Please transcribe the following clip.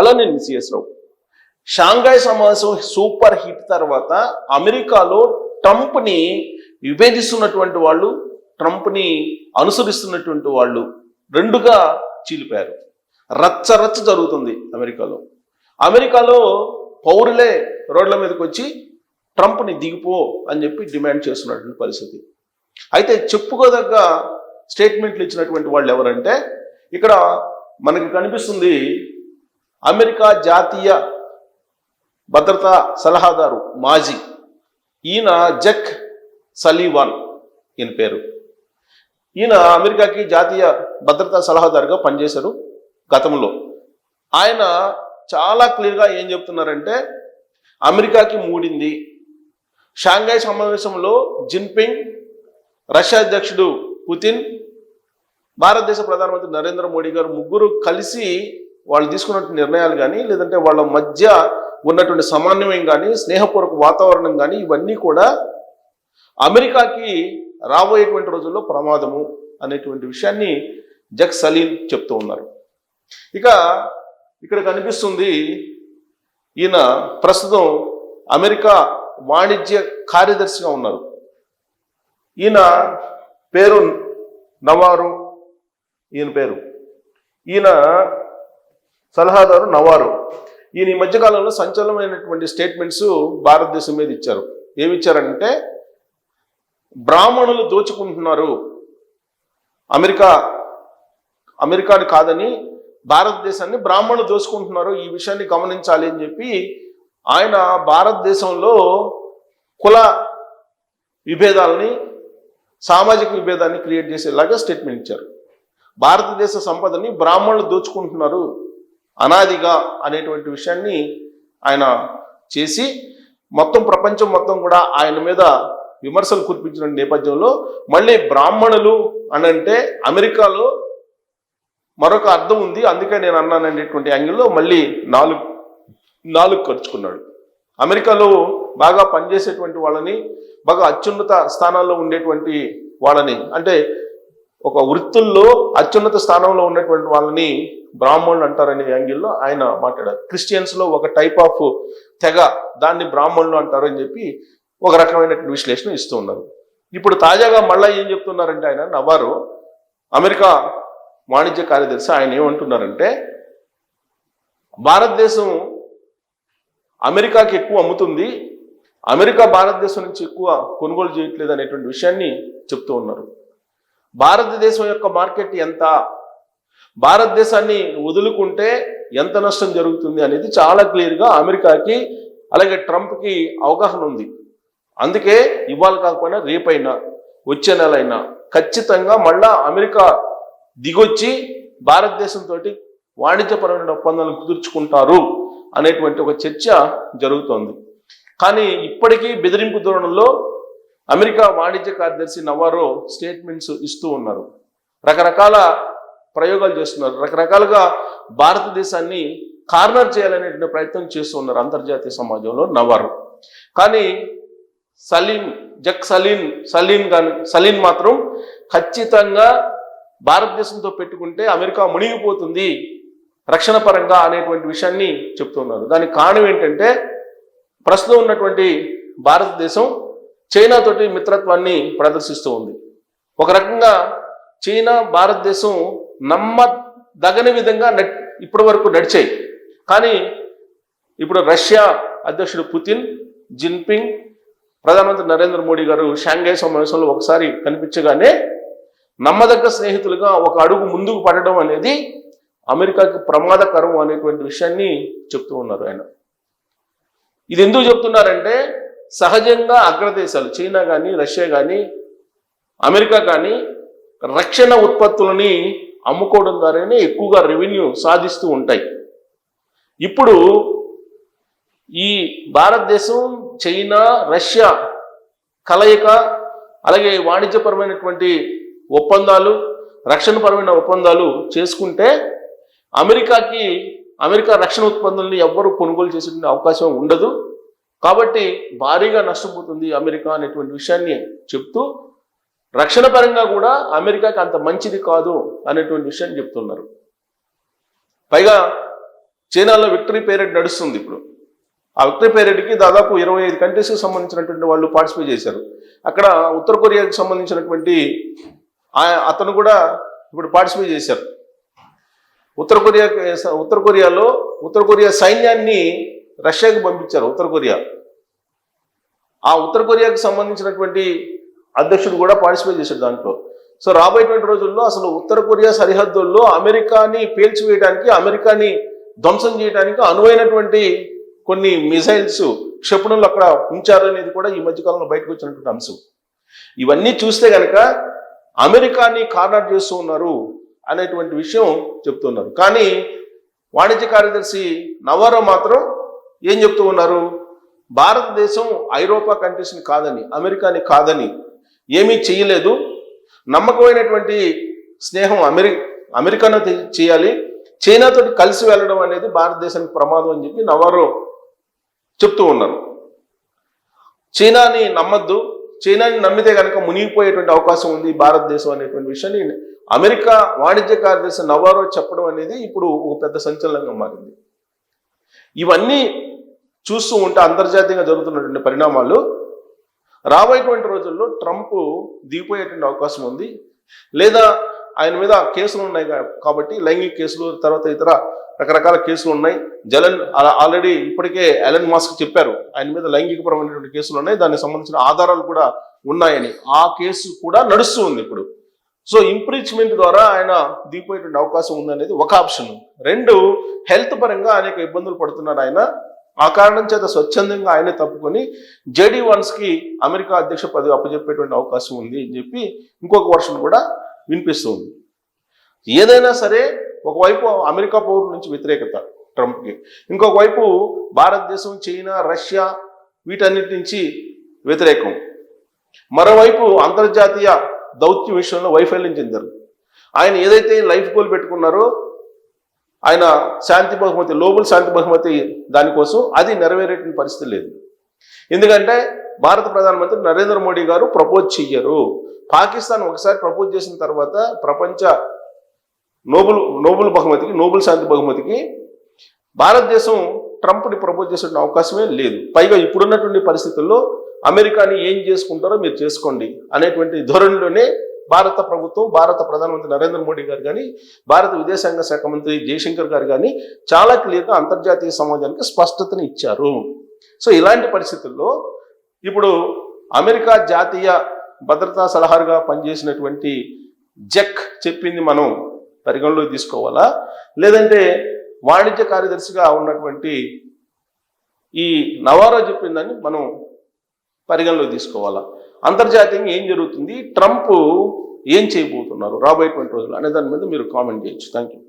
Hello నేను C S Rao. Shanghai సమావేశం super hit తర్వాత అమెరికాలో ట్రంప్ని విభేదిస్తున్నటువంటి వాళ్ళు ట్రంప్ని అనుసరిస్తున్నటువంటి వాళ్ళు రెండుగా చీలిపారు రచ్చ రచ్చ జరుగుతుంది అమెరికాలో. అమెరికాలో పౌరులే రోడ్ల మీదకి వచ్చి ట్రంప్ని దిగిపో అని చెప్పి డిమాండ్ చేస్తున్నటువంటి పరిస్థితి. అయితే చెప్పుకోదగ్గ స్టేట్మెంట్లు ఇచ్చినటువంటి వాళ్ళు ఎవరంటే ఇక్కడ మనకి కనిపిస్తుంది అమెరికా జాతీయ భద్రతా సలహాదారు మాజీ ఈయన జక్ సలీవాన్ ఈయన పేరు. ఈయన అమెరికాకి జాతీయ భద్రతా సలహాదారుగా పనిచేశారు గతంలో. ఆయన చాలా క్లియర్గా ఏం చెప్తున్నారంటే అమెరికాకి మూడింది. షాంఘాయ్ సమావేశంలో జిన్పింగ్ రష్యా అధ్యక్షుడు పుతిన్ భారతదేశ ప్రధానమంత్రి నరేంద్ర మోడీ గారు ముగ్గురు కలిసి వాళ్ళు తీసుకున్నటువంటి నిర్ణయాలు కానీ లేదంటే వాళ్ళ మధ్య ఉన్నటువంటి సమన్వయం కానీ స్నేహపూర్వక వాతావరణం కానీ ఇవన్నీ కూడా అమెరికాకి రాబోయేటువంటి రోజుల్లో ప్రమాదము అనేటువంటి విషయాన్ని జక్ సలీం చెప్తూ ఉన్నారు. ఇక ఇక్కడ కనిపిస్తుంది ఈయన ప్రస్తుతం అమెరికా వాణిజ్య కార్యదర్శిగా ఉన్నారు. ఈయన పేరు నవారు ఈయన పేరు. ఈయన సలహాదారు నవారు. ఈయన ఈ మధ్యకాలంలో సంచలనమైనటువంటి స్టేట్మెంట్స్ భారతదేశం మీద ఇచ్చారు. ఏమి ఇచ్చారంటే బ్రాహ్మణులు దోచుకుంటున్నారు. అమెరికా అమెరికాని కాదని భారతదేశాన్ని బ్రాహ్మణులు దోచుకుంటున్నారు. ఈ విషయాన్ని గమనించాలి అని చెప్పి ఆయన భారతదేశంలో కుల విభేదాలని సామాజిక విభేదాన్ని క్రియేట్ చేసేలాగా స్టేట్మెంట్ ఇచ్చారు. భారతదేశ సంపదని బ్రాహ్మణులు దోచుకుంటున్నారు. అనాదిగా అనేటువంటి విషయాన్ని ఆయన చేసి మొత్తం ప్రపంచం మొత్తం కూడా ఆయన మీద విమర్శలు కురిపించిన నేపథ్యంలో మళ్ళీ బ్రాహ్మణులు అని అంటే అమెరికాలో మరొక అర్థం ఉంది. అందుకే నేను అన్నాను అనేటువంటి యాంగిల్లో మళ్ళీ నాలుగు నాలుగు ఖర్చుకున్నాడు అమెరికాలో బాగా పనిచేసేటువంటి వాళ్ళని బాగా అత్యున్నత స్థానాల్లో ఉండేటువంటి వాళ్ళని అంటే ఒక వృత్తుల్లో అత్యున్నత స్థానంలో ఉన్నటువంటి వాళ్ళని బ్రాహ్మణులు అంటారనే యాంగిల్లో ఆయన మాట్లాడారు. క్రిస్టియన్స్లో ఒక టైప్ ఆఫ్ తెగ దాన్ని బ్రాహ్మణులు అంటారు అని చెప్పి ఒక రకమైనటువంటి విశ్లేషణ ఇస్తూ ఉన్నారు. ఇప్పుడు తాజాగా మళ్ళీ ఏం చెప్తున్నారంటే ఆయన నవారు అమెరికా వాణిజ్య కార్యదర్శి ఆయన ఏమంటున్నారంటే భారతదేశం అమెరికాకి ఎక్కువ అమ్ముతుంది అమెరికా భారతదేశం నుంచి ఎక్కువ కొనుగోలు చేయట్లేదు అనేటువంటి విషయాన్ని చెప్తూ ఉన్నారు. భారతదేశం యొక్క మార్కెట్ ఎంత? భారతదేశాన్ని వదులుకుంటే ఎంత నష్టం జరుగుతుంది అనేది చాలా క్లియర్గా అమెరికాకి అలాగే ట్రంప్కి అవగాహన ఉంది. అందుకే ఇవాళ కాకపోయినా రేపైనా వచ్చే నెల అయినా ఖచ్చితంగా మళ్ళా అమెరికా దిగొచ్చి భారతదేశంతో వాణిజ్యపరమైన ఒప్పందాలను కుదుర్చుకుంటారు అనేటువంటి ఒక చర్చ జరుగుతోంది. కానీ ఇప్పటికీ బెదిరింపు ధోరణిలో అమెరికా వాణిజ్య కార్యదర్శి నవారో స్టేట్మెంట్స్ ఇస్తూ ఉన్నారు. రకరకాల ప్రయోగాలు చేస్తున్నారు. రకరకాలుగా భారతదేశాన్ని కార్నర్ చేయాలనేటువంటి ప్రయత్నం చేస్తున్నారు అంతర్జాతీయ సమాజంలో నవారు. కానీ సలీం జక్ సలీన్ సలీం కానీ సలీన్ మాత్రం ఖచ్చితంగా భారతదేశంతో పెట్టుకుంటే అమెరికా మునిగిపోతుంది రక్షణ పరంగా అనేటువంటి విషయాన్ని చెప్తున్నారు దానికి కారణం ఏంటంటే ప్రస్తుతం ఉన్నటువంటి భారతదేశం చైనాతోటి మిత్రత్వాన్ని ప్రదర్శిస్తూ ఉంది. ఒక రకంగా చైనా భారతదేశం నమ్మదగని విధంగా ఇప్పటి వరకు నడిచాయి. కానీ ఇప్పుడు రష్యా అధ్యక్షుడు పుతిన్ జిన్పింగ్ ప్రధానమంత్రి నరేంద్ర మోడీ గారు షాంఘై సమావేశంలో ఒకసారి కనిపించగానే నమ్మదగ్గ స్నేహితులుగా ఒక అడుగు ముందుకు పడడం అనేది అమెరికాకి ప్రమాదకరం అనేటువంటి విషయాన్ని చెప్తూ ఉన్నారు ఆయన. ఇది ఎందుకు చెప్తున్నారంటే సహజంగా అగ్రదేశాలు చైనా కానీ రష్యా కానీ అమెరికా కానీ రక్షణ ఉత్పత్తులని అమ్ముకోవడం ద్వారానే ఎక్కువగా రెవెన్యూ సాధిస్తూ ఉంటాయి. ఇప్పుడు ఈ భారతదేశం చైనా రష్యా కలయిక అలాగే వాణిజ్యపరమైనటువంటి ఒప్పందాలు రక్షణపరమైన ఒప్పందాలు చేసుకుంటే అమెరికాకి అమెరికా రక్షణ ఉత్పత్తుల్ని ఎవ్వరూ కొనుగోలు చేసే అవకాశం ఉండదు. కాబట్టి భారీగా నష్టపోతుంది అమెరికా అనేటువంటి విషయాన్ని చెప్తూ రక్షణ పరంగా కూడా అమెరికాకి అంత మంచిది కాదు అనేటువంటి విషయాన్ని చెప్తున్నారు. పైగా చైనాలో విక్టరీ పీరియడ్ నడుస్తుంది ఇప్పుడు. ఆ విక్టరీ పీరియడ్కి దాదాపు ఇరవై ఐదు కంట్రీస్కి సంబంధించినటువంటి వాళ్ళు పార్టిసిపేట్ చేశారు. అక్కడ ఉత్తర కొరియాకి సంబంధించినటువంటి అతను కూడా ఇప్పుడు పార్టిసిపేట్ చేశారు. ఉత్తర కొరియా ఉత్తర కొరియాలో ఉత్తర కొరియా సైన్యాన్ని రష్యాకి పంపించారు ఉత్తర కొరియా. ఆ ఉత్తర కొరియాకి సంబంధించినటువంటి అధ్యక్షుడు కూడా పార్టిసిపేట్ చేశాడు దాంట్లో. సో రాబోయేటువంటి రోజుల్లో అసలు ఉత్తర కొరియా సరిహద్దుల్లో అమెరికాని పేల్చివేయడానికి అమెరికాని ధ్వంసం చేయడానికి అనువైనటువంటి కొన్ని మిసైల్స్ క్షిపణులు అక్కడ ఉంచారు అనేది కూడా ఈ మధ్యకాలంలో బయటకు వచ్చినటువంటి అంశం. ఇవన్నీ చూస్తే కనుక అమెరికాని కార్నర్ చేస్తూ ఉన్నారు అనేటువంటి విషయం చెప్తున్నారు. కానీ వాణిజ్య కార్యదర్శి నవారో మాత్రం ఏం చెప్తూ ఉన్నారు? భారతదేశం ఐరోపా కంట్రీస్ని కాదని అమెరికాని కాదని ఏమీ చేయలేదు నమ్మకమైనటువంటి స్నేహం అమెరి అమెరికాను చేయాలి. చైనాతో కలిసి వెళ్ళడం అనేది భారతదేశానికి ప్రమాదం అని చెప్పి నవారో చెప్తూ ఉన్నారు. చైనాని నమ్మద్దు. చైనాని నమ్మితే కనుక మునిగిపోయేటువంటి అవకాశం ఉంది భారతదేశం అనేటువంటి విషయాన్ని అమెరికా వాణిజ్య కార్యదర్శి నవారో చెప్పడం అనేది ఇప్పుడు ఒక పెద్ద సంచలనంగా మారింది. ఇవన్నీ చూస్తూ ఉంటే అంతర్జాతీయంగా జరుగుతున్నటువంటి పరిణామాలు రాబోయేటువంటి రోజుల్లో ట్రంప్ దిగిపోయేటువంటి అవకాశం ఉంది. లేదా ఆయన మీద కేసులు ఉన్నాయి కాబట్టి లైంగిక కేసులు తర్వాత ఇతర రకరకాల కేసులు ఉన్నాయి. జలన్ ఆల్రెడీ ఇప్పటికే ఎలన్ మాస్క్ చెప్పారు. ఆయన మీద లైంగికపరమైనటువంటి కేసులు ఉన్నాయి. దానికి సంబంధించిన ఆధారాలు కూడా ఉన్నాయని. ఆ కేసు కూడా నడుస్తూ ఉంది ఇప్పుడు. సో ఇంప్రీచ్మెంట్ ద్వారా ఆయన దిగిపోయేటువంటి అవకాశం ఉందనేది ఒక ఆప్షన్. రెండు హెల్త్ పరంగా అనేక ఇబ్బందులు పడుతున్నారు ఆయన. ఆ కారణం చేత స్వచ్ఛందంగా ఆయనే తప్పుకొని జేడీ వన్స్కి అమెరికా అధ్యక్ష పదవి అప్పచెప్పేటువంటి అవకాశం ఉంది అని చెప్పి ఇంకొక వర్షన్ కూడా వినిపిస్తుంది. ఏదైనా సరే ఒకవైపు అమెరికా పౌరుల నుంచి వ్యతిరేకత ట్రంప్కి ఇంకొక వైపు భారతదేశం చైనా రష్యా వీటన్నిటి నుంచి వ్యతిరేకం. మరోవైపు అంతర్జాతీయ దౌత్య విషయంలో వైఫల్యం చెందారు. ఆయన ఏదైతే లైఫ్ గోల్ పెట్టుకున్నారో ఆయన శాంతి బహుమతి లోబుల్ శాంతి బహుమతి దానికోసం అది నెరవేరేటువంటి పరిస్థితి లేదు. ఎందుకంటే భారత ప్రధానమంత్రి నరేంద్ర మోడీ గారు ప్రపోజ్ చెయ్యరు. పాకిస్తాన్ ఒకసారి ప్రపోజ్ చేసిన తర్వాత ప్రపంచ నోబుల్ నోబుల్ బహుమతికి నోబుల్ శాంతి బహుమతికి భారతదేశం ట్రంప్ని ప్రపోజ్ చేసే అవకాశమే లేదు. పైగా ఇప్పుడున్నటువంటి పరిస్థితుల్లో అమెరికాని ఏం చేసుకుంటారో మీరు చేసుకోండి అనేటువంటి ధోరణిలోనే భారత ప్రభుత్వం భారత ప్రధానమంత్రి నరేంద్ర మోడీ గారు కానీ భారత విదేశాంగ శాఖ మంత్రి జయశంకర్ గారు కానీ చాలా క్లియర్గా అంతర్జాతీయ సమాజానికి స్పష్టతని ఇచ్చారు. సో ఇలాంటి పరిస్థితుల్లో ఇప్పుడు అమెరికా జాతీయ భద్రతా సలహారుగా పనిచేసినటువంటి జెక్ చెప్పింది మనం పరిగణలోకి తీసుకోవాలా? లేదంటే వాణిజ్య కార్యదర్శిగా ఉన్నటువంటి ఈ నవారా చెప్పిందని మనం పరిగణలోకి తీసుకోవాలా? అంతర్జాతీయంగా ఏం జరుగుతుంది? ట్రంప్ ఏం చేయబోతున్నారు? రాబోయేటువంటి రోజులు అనే దాని మీద మీరు కామెంట్ చేయొచ్చు. Thank you